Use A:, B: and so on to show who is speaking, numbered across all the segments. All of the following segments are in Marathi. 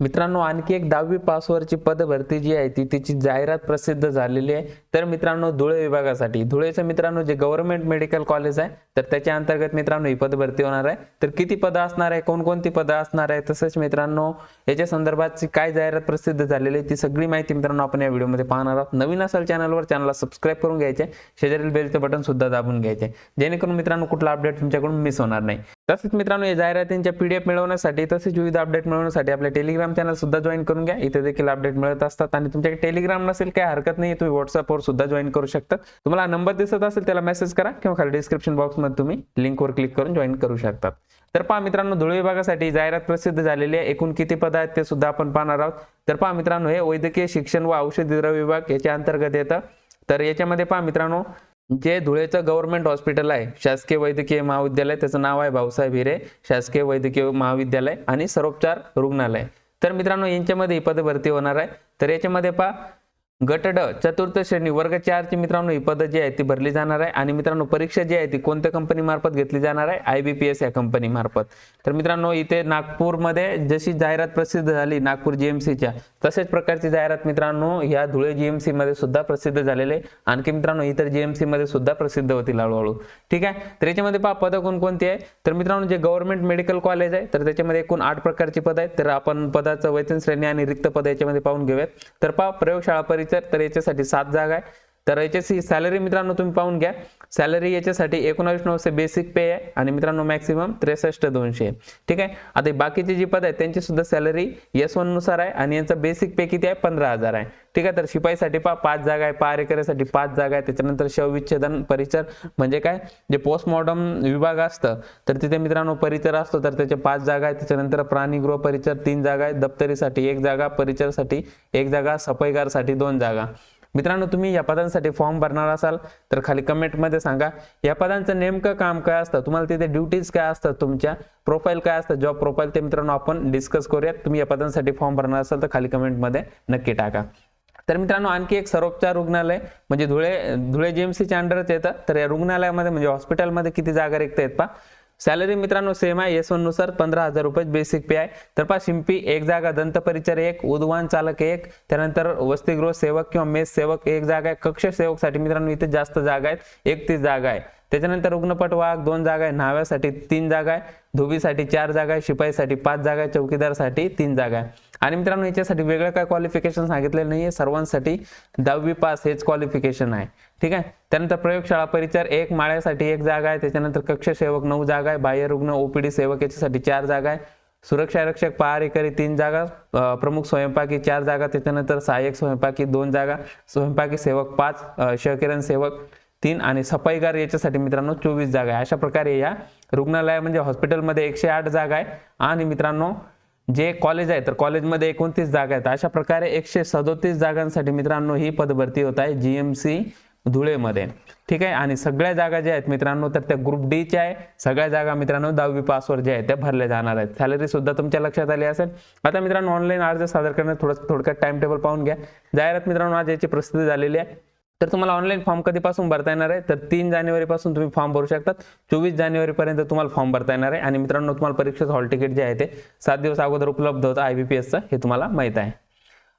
A: मित्रांनो आणखी एक दहावी पासवरची पदभरती जी आहे ती तिची जाहिरात प्रसिद्ध झालेली आहे. तर मित्रांनो धुळे विभागासाठी धुळेचं मित्रांनो जे गव्हर्नमेंट मेडिकल कॉलेज आहे तर त्याच्या अंतर्गत मित्रांनो ही पदभरती होणार आहे. तर किती पदं असणार आहे कोणकोणती पदं असणार आहे तसंच मित्रांनो याच्या संदर्भातची काय जाहिरात प्रसिद्ध झालेली आहे ती सगळी माहिती मित्रांनो आपण या व्हिडिओमध्ये पाहणार आहोत. नवीन असेल चॅनलवर चॅनलला सबस्क्राईब करून घ्यायचे. शेजारील बेलचं बटन सुद्धा दाबून घ्यायचे. जेणेकरून मित्रांनो कुठला अपडेट तुमच्याकडून मिस होणार नाही. तसेच मित्रांनो या जाहिरातींच्या पीडीएफ मिळवण्यासाठी तसेच विविध अपडेट मिळवण्यासाठी आपल्या टेलिग्राम चॅनल सुद्धा जॉईन करून घ्या. इथे देखील अपडेट मिळत असतात आणि तुमच्याकडे टेलिग्राम नसेल काही हरकत नाही. तुम्ही व्हॉट्सअपवर सुद्धा जॉईन करू शकता. तुम्हाला नंबर दिसत असेल त्याला मेसेज करा किंवा खाली डिस्क्रिप्शन बॉक्समध्ये तुम्ही लिंकवर क्लिक करून जॉईन करू शकतात तर पहा मित्रांनो धुळे विभागासाठी जाहिरात प्रसिद्ध झालेली आहे. एकूण किती पद आहेत ते सुद्धा आपण पाहणार आहोत. तर पहा मित्रांनो हे वैद्यकीय शिक्षण व औषधी द्रव्य विभाग याच्या अंतर्गत येतं. तर याच्यामध्ये पहा मित्रांनो जे धुळेचं गव्हर्नमेंट हॉस्पिटल आहे शासकीय वैद्यकीय महाविद्यालय त्याचं नाव आहे भाऊसाहेब हिरे शासकीय वैद्यकीय महाविद्यालय आणि सर्वोपचार रुग्णालय. तर मित्रांनो यांच्यामध्ये ही पदभरती होणार आहे. तर याच्यामध्ये पहा गट ड चतुर्थ श्रेणी वर्ग चारची मित्रांनो ही पदं जी आहे ती भरली जाणार आहे. आणि मित्रांनो परीक्षा जी आहे ती कोणत्या कंपनी मार्फत घेतली जाणार आहे? आय बी पी एस या कंपनी मार्फत. तर मित्रांनो इथे नागपूरमध्ये जशी जाहिरात प्रसिद्ध झाली नागपूर जीएमसीच्या तसेच प्रकारची जाहिरात मित्रांनो ह्या धुळे जीएमसी मध्ये सुद्धा प्रसिद्ध झालेले आणखी मित्रांनो इतर जीएमसी मध्ये सुद्धा प्रसिद्ध होतील हळूहळू. ठीक आहे? तर याच्यामध्ये पहा पदं कोणकोणती आहे तर मित्रांनो जे गव्हर्नमेंट मेडिकल कॉलेज आहे तर त्याच्यामध्ये एकूण आठ प्रकारची पद आहेत. तर आपण पदाचं वेतन श्रेणी आणि रिक्त पद याच्यामध्ये पाहून घेऊयात. तर पहा प्रयोगशाळा तर तर याच्यासाठी सात जागा आहे. तर याच्याची सॅलरी मित्रांनो तुम्ही पाहून घ्या. सॅलरी याच्यासाठी एकोणावीस नऊशे बेसिक पे आहे आणि मित्रांनो मॅक्सिमम त्रेसष्ट दोनशे आहे. ठीक आहे? आता बाकीचे बाकीची जी पद आहेत त्यांची सुद्धा सॅलरी एस वननुसार आहे आणि यांचा बेसिक पे किती आहे? पंधरा हजार आहे. ठीक आहे तर शिपाईसाठी पा पाच जागा आहे. पहारेकऱ्यासाठी पाच जागा आहे. त्याच्यानंतर शवविच्छेदन परिचर म्हणजे काय? जे पोस्टमॉर्टम विभाग असतं तर तिथे मित्रांनो परिचर असतो तर त्याचे पाच जागा आहे त्याच्यानंतर प्राणीगृह परिचर तीन जागा आहे दप्तरीसाठी एक जागा परिचरसाठी एक जागा सफाईगारसाठी दोन जागा. मित्रांनो तुम्ही या पदांसाठी फॉर्म भरणार असाल तर खाली कमेंटमध्ये सांगा या पदांचं नेमकं काम काय असतं? तुम्हाला तिथे ड्युटीज काय असतात? तुमच्या प्रोफाईल काय असतं? जॉब प्रोफाईल ते मित्रांनो आपण डिस्कस करूयात. तुम्ही या पदांसाठी फॉर्म भरणार असाल तर खाली कमेंटमध्ये नक्की टाका. तर मित्रांनो आणखी एक सर्वोपचार रुग्णालय म्हणजे धुळे धुळे जीएमसीच्या अंडरच येतं. तर या रुग्णालयामध्ये म्हणजे हॉस्पिटलमध्ये किती जागा रिक्त आहेत पा सॅलरी मित्रांनो सेम आहे. एसनुसार पंधरा हजार रुपये बेसिक पे आहे. तर पा शिंपी एक जागा दंतपरिचर एक उद्वान चालक एक त्यानंतर वसतिगृह सेवक किंवा मेस सेवक एक जागा आहे. कक्ष सेवकसाठी मित्रांनो इथे जास्त जागा आहेत. एकतीस जागा आहे. त्याच्यानंतर रुग्णपट वाघ दोन जागा आहे. न्हाव्यासाठी तीन जागा आहे. धोबीसाठी चार जागा आहे. शिपाईसाठी पाच जागा आहे. चौकीदारसाठी तीन जागा आहे. आणि मित्रांनो याच्यासाठी वेगळं काय क्वालिफिकेशन सांगितलेलं नाहीये. सर्वांसाठी दहावी पास हेच क्वालिफिकेशन आहे. ठीक आहे? त्यानंतर प्रयोगशाळा परिचर एक माळ्यासाठी एक जागा आहे. त्याच्यानंतर कक्ष सेवक नऊ जागा आहे. बाह्य रुग्ण ओपीडी सेवक याच्यासाठी चार जागा आहे. सुरक्षा रक्षक पहारेकरी तीन जागा. प्रमुख स्वयंपाकी चार जागा. त्याच्यानंतर सहाय्यक स्वयंपाकी दोन जागा. स्वयंपाकी सेवक पाच शहकिरण सेवक तीन आणि सफाईगार याच्यासाठी मित्रांनो चोवीस जागा आहे. अशा प्रकारे या रुग्णालय म्हणजे हॉस्पिटलमध्ये एकशे आठ जागा आहे. आणि मित्रांनो जे कॉलेज आहे तर कॉलेजमध्ये एकोणतीस जागा आहेत. अशा प्रकारे एकशे सदोतीस जागांसाठी मित्रांनो ही पदभरती होत आहे जी एम सी धुळेमध्ये. ठीक आहे? आणि सगळ्या जागा ज्या आहेत मित्रांनो तर त्या ग्रुप डीच्या आहे. सगळ्या जागा मित्रांनो दहावी पासवर ज्या आहेत त्या भरल्या जाणार आहेत. सॅलरी सुद्धा तुमच्या लक्षात आली असेल. आता मित्रांनो ऑनलाईन अर्ज सादर करण्यात थोडं थोडक्यात टाइम टेबल पाहून घ्या. जाहिरात मित्रांनो आज याची प्रसिद्धी झालेली आहे. तर तुम्हाला ऑनलाईन फॉर्म कधीपासून भरता येणार आहे? तर तीन जानेवारीपासून तुम्ही फॉर्म भरू शकतात. चोवीस जानेवारीपर्यंत तुम्हाला फॉर्म भरता येणार आहे. आणि मित्रांनो तुम्हाला परीक्षेचं हॉल तिकीट जे आहे ते सात दिवस अगोदर उपलब्ध होतं. आय बी पी एसचं हे तुम्हाला माहीत आहे.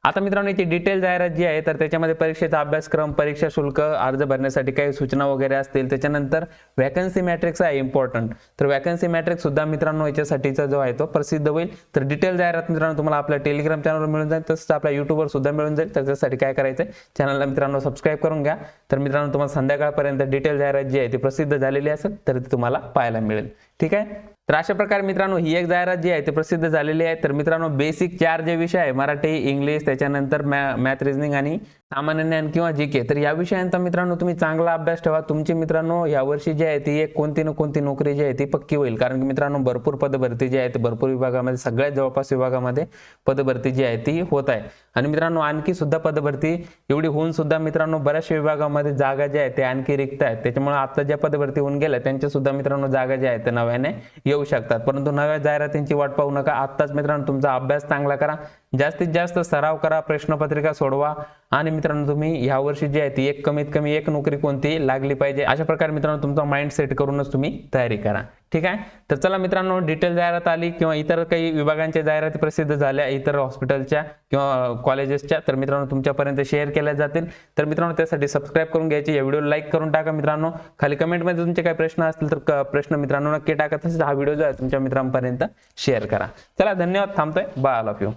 A: आता मित्रांनो याची डिटेल जाहिरात जी आहे तर त्याच्यामध्ये परीक्षेचा अभ्यासक्रम परीक्षा शुल्क अर्ज भरण्यासाठी काही सूचना वगैरे असतील. त्याच्यानंतर वॅकन्सी मॅट्रिक्स आहे इम्पॉर्टंट तर वॅकन्सी मॅट्रिक्स सुद्धा मित्रांनो याच्यासाठीचा जो आहे तो प्रसिद्ध होईल. तर डिटेल जाहिरात मित्रांनो तुम्हाला आपल्या टेलिग्राम चॅनलवर मिळून जाईल. तसंच आपल्या युट्यूबवर सुद्धा मिळून जाईल. तर त्यासाठी काय करायचं आहे चॅनलला मित्रांनो सबस्क्राईब करून घ्या. तर मित्रांनो तुम्हाला संध्याकाळपर्यंत डिटेल जाहिरात जी आहे ती प्रसिद्ध झालेली असेल तर ती तुम्हाला पाहायला मिळेल. ठीक आहे? तर अशा प्रकारे मित्रांनो ही एक जाहिरात जी आहे ती प्रसिद्ध झालेली आहे. तर मित्रांनो बेसिक चार जे विषय आहे मराठी इंग्लिश त्याच्यानंतर मॅ मॅथ रिझनिंग आणि सामान्य ज्ञान किंवा जी के. तर या विषयांचा मित्रांनो तुम्ही चांगला अभ्यास ठेवा. तुमची मित्रांनो यावर्षी जी आहे ती एक कोणती ना कोणती नोकरी जी आहे ती पक्की होईल. कारण की मित्रांनो भरपूर पदभरती जी आहे ती भरपूर विभागामध्ये सगळ्यात जवळपास विभागामध्ये पदभरती जी आहे ती होत आहे. आणि मित्रांनो आणखी सुद्धा पदभरती एवढी होऊन सुद्धा मित्रांनो बऱ्याचशा विभागामध्ये जागा ज्या आहेत ते आणखी रिक्त आहेत त्याच्यामुळे आता ज्या पदभरती होऊन गेल्या त्यांच्या सुद्धा मित्रांनो जागा ज्या आहेत त्या नव्याने येऊ शकतात. परंतु नव्या जाहिरातींची वाट पाहू नका. आत्ताच मित्रांनो तुमचा अभ्यास चांगला करा. जास्तीत जास्त सराव करा प्रश्नपत्रिका सोडवा. आणि मित्रांनो तुम्ही यावर्षी जी आहे ती एक कमीत कमी एक नोकरी कोणती लागली पाहिजे? अशा प्रकारे मित्रांनो तुमचा माइंड सेट करूनच तुम्ही तयारी करा. ठीक आहे? तर चला मित्रांनो डिटेल जाहिरात आली किंवा इतर काही विभागांच्या जाहिराती प्रसिद्ध झाल्या इतर हॉस्पिटलच्या किंवा कॉलेजेसच्या तर मित्रांनो तुमच्यापर्यंत शेअर केल्या जातील. तर मित्रांनो त्यासाठी सबस्क्राईब करून घ्यायची या व्हिडिओ लाईक करून टाका मित्रांनो. खाली कमेंटमध्ये तुमचे काही प्रश्न असतील तर प्रश्न मित्रांनो नक्की टाका तसेच हा व्हिडिओ जो आहे तुमच्या मित्रांपर्यंत शेअर करा. चला धन्यवाद. थांबतोय. Bye all of you